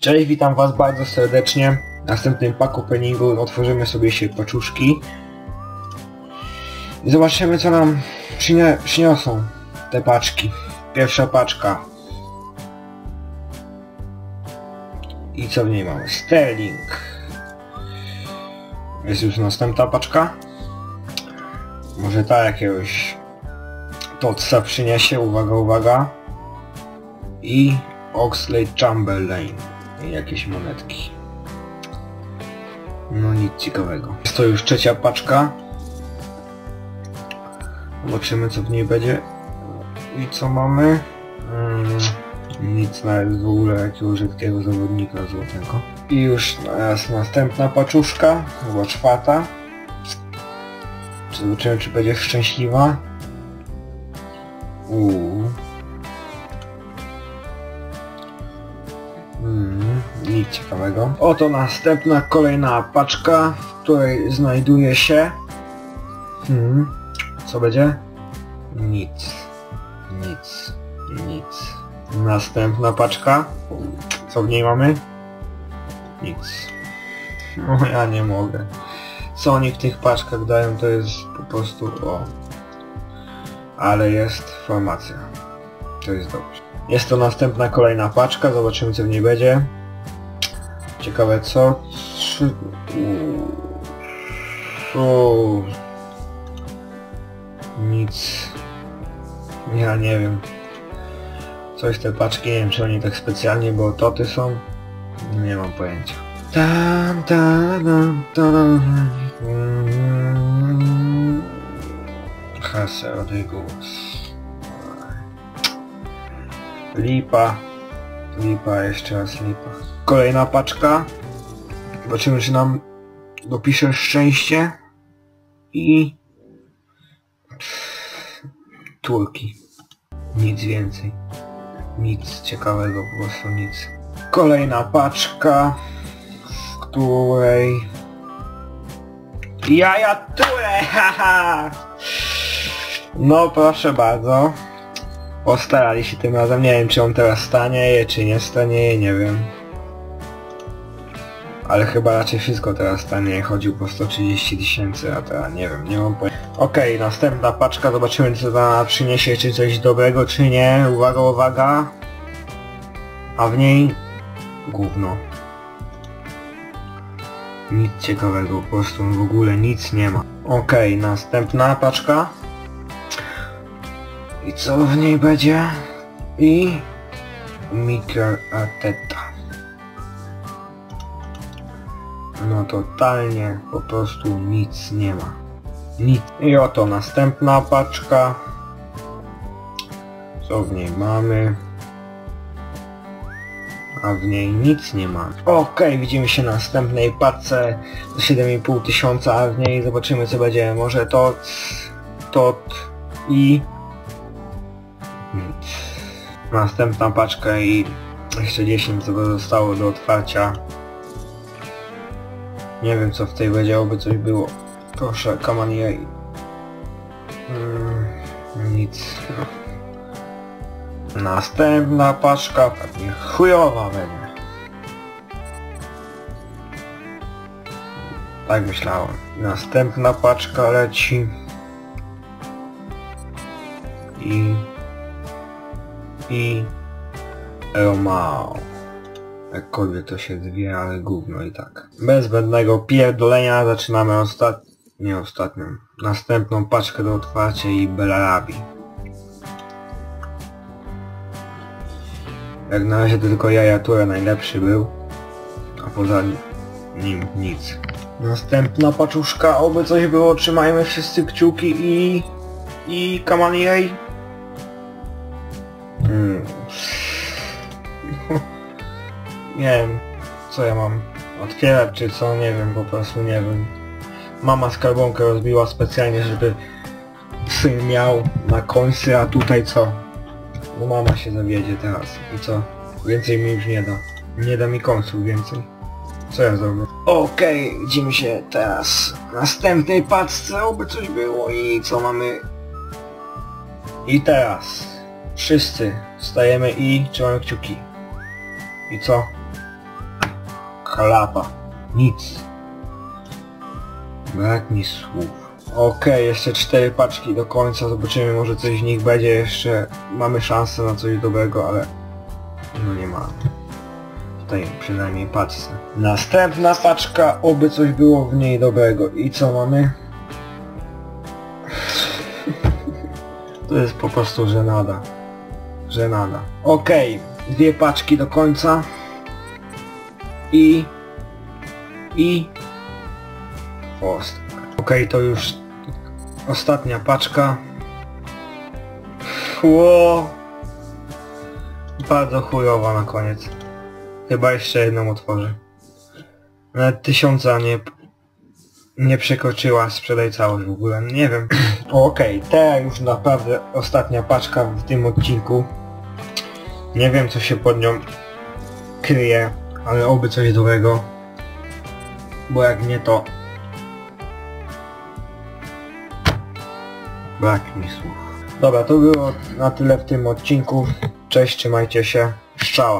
Cześć, witam was bardzo serdecznie. W następnym pack openingu otworzymy sobie się paczuszki. I zobaczymy co nam przynie przyniosą te paczki. Pierwsza paczka. I co w niej mamy? Sterling. Jest już następna paczka. Może ta jakiegoś Totsa przyniesie, uwaga, uwaga. I Oxley Chamberlain. I jakieś monetki. No nic ciekawego. Jest to już trzecia paczka. Zobaczymy co w niej będzie. I co mamy? Mm, nic nawet w ogóle jakiegoś rzadkiego zawodnika złotego. I już jest następna paczuszka, chyba czwarta. Czy zobaczymy czy będzie szczęśliwa. Uuu. Ciekawego. Oto następna kolejna paczka, w której znajduje się... Hmm, co będzie? Nic. Nic. Nic. Następna paczka. Co w niej mamy? Nic. No ja nie mogę. Co oni w tych paczkach dają to jest po prostu o. Ale jest formacja. To jest dobrze. Jest to następna kolejna paczka, zobaczymy co w niej będzie. Ciekawe co? Trzy... Nic. Ja nie wiem. Coś te paczki, nie wiem czy oni tak specjalnie, bo toty są. Nie mam pojęcia. Tam, tam, tam, tam. Hase. Lipa. Lipa, jeszcze raz lipa. Kolejna paczka. Zobaczymy czy nam dopisze szczęście. I... Turki. Nic więcej. Nic ciekawego, po prostu nic. Kolejna paczka, w której... Jaja ture, haha! No proszę bardzo. Postarali się tym razem, nie wiem czy on teraz stanieje, czy nie stanieje, nie wiem. Ale chyba raczej wszystko teraz tanieje, chodził po 130 tysięcy, a teraz nie wiem, nie mam pojęcia. Okej, okay, następna paczka, zobaczymy co ona przyniesie, czy coś dobrego, czy nie. Uwaga, uwaga. A w niej... gówno. Nic ciekawego, po prostu w ogóle nic nie ma. Okej, okay, następna paczka. I co w niej będzie? I... Mikel Arteta. No totalnie po prostu nic nie ma. Nic. I oto następna paczka. Co w niej mamy? A w niej nic nie ma. Okej, okay, widzimy się na następnej paczce za 7,5 tysiąca, a w niej zobaczymy co będzie. Może to, to i. Następna paczka i jeszcze 10 co zostało do otwarcia. Nie wiem co w tej będzie, oby coś było. Proszę, come on jej. Mm, nic. Następna paczka pewnie chujowa będzie. Tak myślałem. Następna paczka leci. I... I... Romao. Jakkolwiek to się zwie, ale gówno i tak. Bez zbędnego pierdolenia zaczynamy ostatni... Nie ostatnią. Następną paczkę do otwarcia i Belarabi. Jak na razie tylko Jajatura najlepszy był. A poza nim nic. Następna paczuszka, oby coś było, trzymajmy wszyscy kciuki i... I Kamaniej. Hmm. nie wiem, co ja mam otwierać, czy co, nie wiem, po prostu nie wiem. Mama skarbonkę rozbiła specjalnie, żeby syn miał na końcu, a tutaj co? Bo mama się zawiedzie teraz i co? Więcej mi już nie da. Nie da mi końców więcej. Co ja zrobię? Okej, okay, widzimy się teraz w następnej paczce, oby coś było i co mamy? I teraz wszyscy stajemy i trzymamy kciuki. I co? Kalapa. Nic. Brak mi słów. Okej, jeszcze cztery paczki do końca, zobaczymy może coś z nich będzie jeszcze. Mamy szansę na coś dobrego, ale no nie ma. Tutaj przynajmniej patrzę. Następna paczka, oby coś było w niej dobrego. I co mamy? To jest po prostu żenada. Żenada. Okej, dwie paczki do końca. I... I... Post. Okej, to już ostatnia paczka. Ło! Bardzo chujowa na koniec. Chyba jeszcze jedną otworzę. Nawet tysiąca nie... Nie przekroczyła, sprzedaj całość w ogóle, nie wiem. Okej, teraz już naprawdę ostatnia paczka w tym odcinku. Nie wiem co się pod nią kryje, ale oby coś dobrego. Bo jak nie to... Brak mi słów. Dobra, to było na tyle w tym odcinku. Cześć, trzymajcie się. Szczała.